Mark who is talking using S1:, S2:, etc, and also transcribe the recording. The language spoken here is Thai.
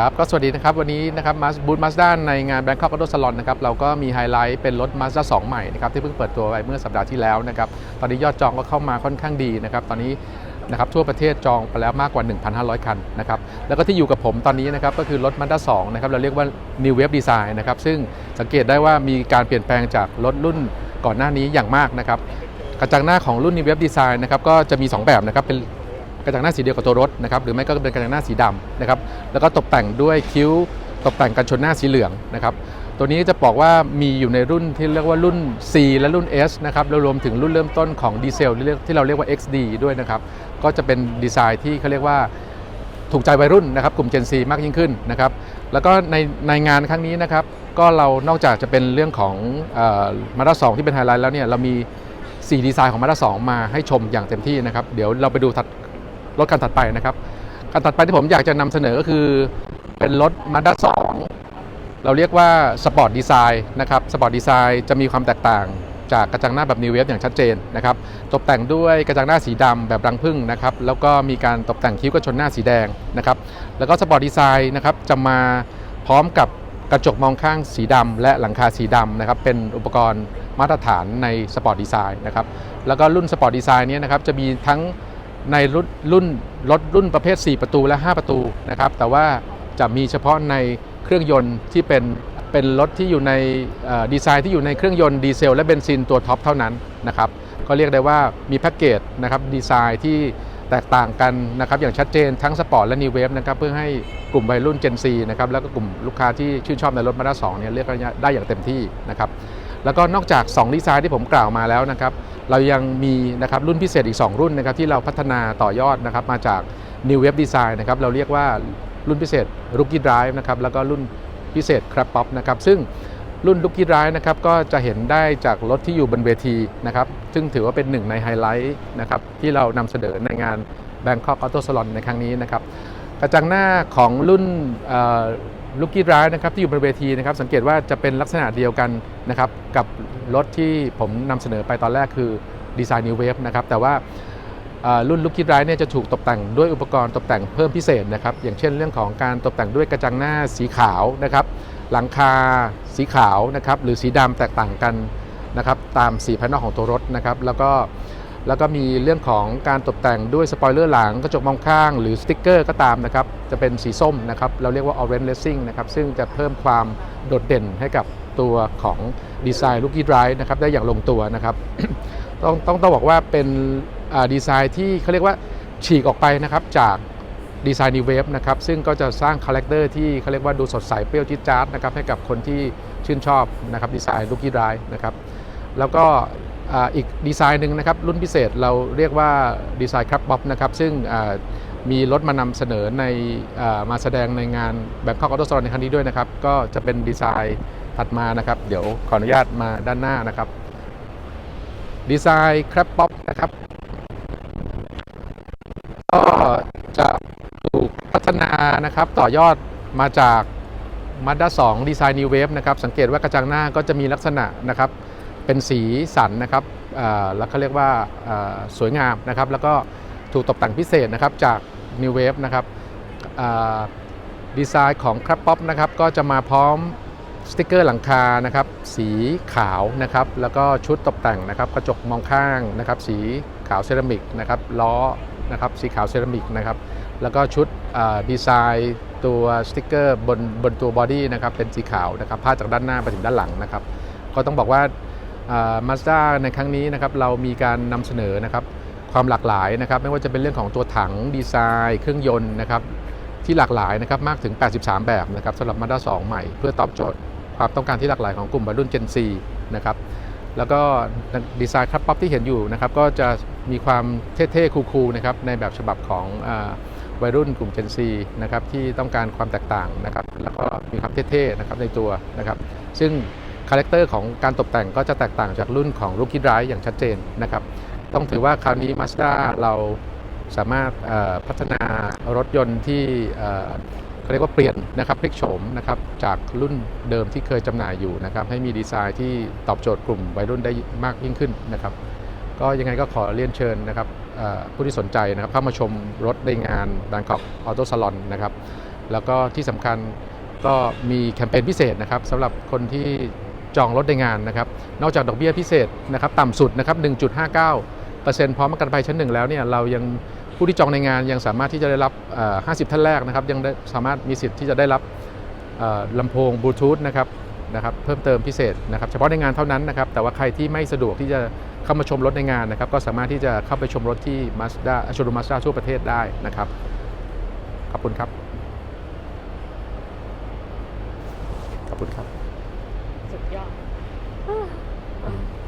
S1: ครับก็สวัสดีนะครับวันนี้นะครับมาบูธมาสด้านในงาน Bangkok Auto Salon นะครับเราก็มีไฮไลท์เป็นรถ Mazda 2 ใหม่นะครับที่เพิ่งเปิดตัวไปเมื่อสัปดาห์ที่แล้วนะครับตอนนี้ยอดจองก็เข้ามาค่อนข้างดีนะครับตอนนี้นะครับทั่วประเทศจองไปแล้วมากกว่า 1,500 คันนะครับแล้วก็ที่อยู่กับผมตอนนี้นะครับก็คือรถ Mazda 2นะครับเราเรียกว่า New Wave Design นะครับซึ่งสังเกตได้ว่ามีการเปลี่ยนแปลงจากรถรุ่นก่อนหน้านี้อย่างมากนะครับกระจังหน้าของรุ่น New Wave Design นะครับก็จะมี 2 แบบนะครับเป็น กระจังหน้าสีเดียวกับตัวรถนะครับหรือไม่ก็เป็นกระจังหน้าสีดำนะครับแล้วก็ตกแต่งด้วยคิ้ว ตกแต่งกันชนหน้าสีเหลืองนะครับตัวนี้จะบอกว่ามีอยู่ในรุ่นที่เรียกว่ารุ่น C และรุ่น S นะครับแล้วรวมถึงรุ่นเริ่มต้นของดีเซลที่เราเรียกว่า XD ด้วยนะครับก็จะเป็นดีไซน์ที่เขาเรียกว่าถูกใจวัยรุ่นนะครับกลุ่ม Gen Z มากยิ่งขึ้นนะครับแล้วก็ในในงานครั้งนี้นะครับก็เรานอกจากจะเป็นเรื่องของมาด้าสที่เป็นไฮไลท์แล้วเนี่ยเรามี 4 ดีไซน์ของมาด้า2มาให้ชมอย่างเต็มที่นะครับเดี๋ยวเราไปดูถัด รถคันถัดไปนะครับคันถัดไปที่ผมอยากจะนำเสนอก็คือเป็นรถ Mazda 2 เราเรียกว่าสปอร์ตดีไซน์นะครับสปอร์ตดีไซน์จะมีความแตกต่างจากกระจังหน้าแบบ New Wave อย่างชัดเจนนะครับตกแต่งด้วยกระจังหน้าสีดำแบบรังผึ้งนะครับแล้วก็มีการตกแต่งคิ้วกระชนหน้าสีแดงนะครับแล้วก็สปอร์ตดีไซน์นะครับจะมาพร้อมกับกระจกมองข้างสีดำและหลังคาสีดำนะครับเป็นอุปกรณ์มาตรฐานในสปอร์ตดีไซน์นะครับแล้วก็รุ่นสปอร์ตดีไซน์นี้นะครับจะมีทั้ง ในรุ่นรุ่นรถรุ่นประเภท 4 ประตูและ 5 ประตูนะครับ แต่ว่าจะมีเฉพาะในเครื่องยนต์ที่เป็นเป็นรถที่อยู่ในดีไซน์ที่อยู่ในเครื่องยนต์ดีเซลและเบนซินตัวท็อปเท่านั้นนะครับ ก็เรียกได้ว่ามีแพ็กเกจนะครับดีไซน์ที่แตกต่างกันนะครับอย่างชัดเจนทั้งสปอร์ตและนีเวฟนะครับเพื่อให้กลุ่มวัยรุ่น Gen Z นะครับแล้วก็กลุ่มลูกค้าที่ชื่นชอบในรถมาด้า2เนี่ยเรียกได้อย่างเต็มที่นะครับแล้วก็นอกจาก 2 ดีไซน์ที่ผมกล่าวมาแล้วนะครับ เรายังมีนะครับรุ่นพิเศษอีก 2 รุ่นนะครับที่เราพัฒนาต่อยอดนะครับมาจาก New Wave Design นะครับเราเรียกว่ารุ่นพิเศษ Rookie Drive นะครับแล้วก็รุ่นพิเศษ Crab Pop นะครับซึ่งรุ่น Rookie Drive นะครับก็จะเห็นได้จากรถที่อยู่บนเวทีนะครับซึ่งถือว่าเป็นหนึ่งในไฮไลท์นะครับที่เรานำเสนอในงาน Bangkok Auto Salon ในครั้งนี้นะครับกระจังหน้าของรุ่น ลูกกี้ร้ายนะครับที่อยู่บนเวทีนะครับสังเกตว่าจะเป็นลักษณะเดียวกันนะครับกับรถที่ผมนำเสนอไปตอนแรกคือดีไซน์ New Wave นะครับแต่ว่ารุ่นลูกกี้ร้ายเนี่ยจะถูกตกแต่งด้วยอุปกรณ์ตกแต่งเพิ่มพิเศษนะครับอย่างเช่นเรื่องของการตกแต่งด้วยกระจังหน้าสีขาวนะครับหลังคาสีขาวนะครับหรือสีดำแตกต่างกันนะครับตามสีภายนอกของตัวรถนะครับแล้วก็ แล้วก็มีเรื่องของการตกแต่งด้วยสปอยเลอร์หลังกระจกมองข้าง หรือสติ๊กเกอร์ก็ตามนะครับ จะเป็นสีส้มนะครับ เราเรียกว่า Orange Racing นะครับ ซึ่งจะเพิ่มความโดดเด่นให้กับตัวของดีไซน์ลูกี้ Drive นะครับ ได้อย่างลงตัวนะครับ ต้องต้องต้องบอกว่าเป็นดีไซน์ที่เขาเรียกว่าฉีกออกไปนะครับจากดีไซน์ New Wave นะครับ ซึ่งก็จะสร้างคาแรคเตอร์ที่เขาเรียกว่าดูสดใสเปรี้ยวจี๊ดจ๊าดนะครับให้กับคนที่ชื่นชอบนะครับดีไซน์ลูกี้ Drive นะครับแล้วก็ อีกดีไซน์หนึ่งนะครับรุ่นพิเศษเราเรียกว่าดีไซน์ครับบ๊อบนะครับซึ่งมีรถมานำเสนอในอมาแสดงในงาน Bangkok Auto Salon ในครั้งนี้ด้วยนะครับ ก็จะเป็นดีไซน์ถัดมานะครับ เดี๋ยวขออนุญาตมาด้านหน้านะครับ ดีไซน์ครับบ๊อบนะครับก็จะถูกพัฒนานะครับต่อยอดมาจาก Mazda 2ดีไซน์ New Wave นะครับ สังเกตว่ากระจังหน้าก็จะมีลักษณะนะครับ เป็นสีสันนะครับแล้วเขาเรียกว่าสวยงามนะครับ แล้วก็ถูกตกแต่งพิเศษนะครับจาก New Wave นะครับดีไซน์ของ Crab Pop นะครับก็จะมาพร้อมสติกเกอร์หลังคานะครับสีขาวนะครับแล้วก็ชุดตกแต่งนะครับกระจกมองข้างนะครับสีขาวเซรามิกนะครับล้อนะครับสีขาวเซรามิกนะครับแล้วก็ชุดดีไซน์ตัวสติกเกอร์บนบนตัวบอดี้นะครับเป็นสีขาวนะครับพาจากด้านหน้าไปถึงด้านหลังนะครับก็ต้องบอกว่า มาสด้าในครั้งนี้นะครับเรามีการนำเสนอนะครับความหลากหลายนะครับไม่ว่าจะเป็นเรื่องของตัวถังดีไซน์ เครื่องยนต์นะครับที่หลากหลายนะครับมากถึง 83 แบบนะครับสำหรับ Mazda 2ใหม่เพื่อตอบโจทย์ความต้องการที่หลากหลายของกลุ่มวัยรุ่น Gen Z นะครับแล้วก็ดีไซน์ครับป๊อปที่เห็นอยู่นะครับก็จะมีความเท่ๆคูลๆนะครับในแบบฉบับของอวัยรุ่นกลุ่ม Gen Z นะครับที่ต้องการความแตกต่างนะครับแล้วก็มีความเท่ๆนะครับในตัวนะครับซึ่งาแรคเตอร์ของการตกแต่งก็จะแตกต่างจากรุ่นของ Rookie Drive อย่างชัดเจนนะครับ ต้องถือว่าคราวนี้ Mazda เราสามารถพัฒนารถยนต์ที่เขาเรียกว่าเปลี่ยนนะครับพลิกโฉมนะครับจากรุ่นเดิมที่เคยจำหน่ายอยู่นะครับ ให้มีดีไซน์ที่ตอบโจทย์กลุ่มวัยรุ่นได้มากยิ่งขึ้นนะครับ ก็ยังไงก็ขอเรียนเชิญนะครับผู้ที่สนใจนะครับเข้ามาชมรถในงาน Bangkok Auto Salon นะครับ แล้วก็ที่สำคัญก็มีแคมเปญพิเศษนะครับสำหรับคนที่ จองรถในงานนะครับ นอกจากดอกเบี้ยพิเศษนะครับต่ำสุดนะครับ 1.59%พร้อมประกันภัยชั้นหนึ่งแล้วเนี่ยเรายังผู้ที่จองในงานยังสามารถที่จะได้รับ 50 ท่านแรกนะครับ ยังได้สามารถมีสิทธิ์ที่จะได้รับลำโพงบลูทูธนะครับนะครับเพิ่มเติมพิเศษนะครับเฉพาะในงานเท่านั้นนะครับ แต่ว่าใครที่ไม่สะดวกที่จะเข้ามาชมรถในงานนะครับ ก็สามารถที่จะเข้าไปชมรถที่ Mazda โชว์รูม Mazda ทั่วประเทศได้นะครับ ขอบคุณครับ ขอบคุณครับ
S2: สุดยอด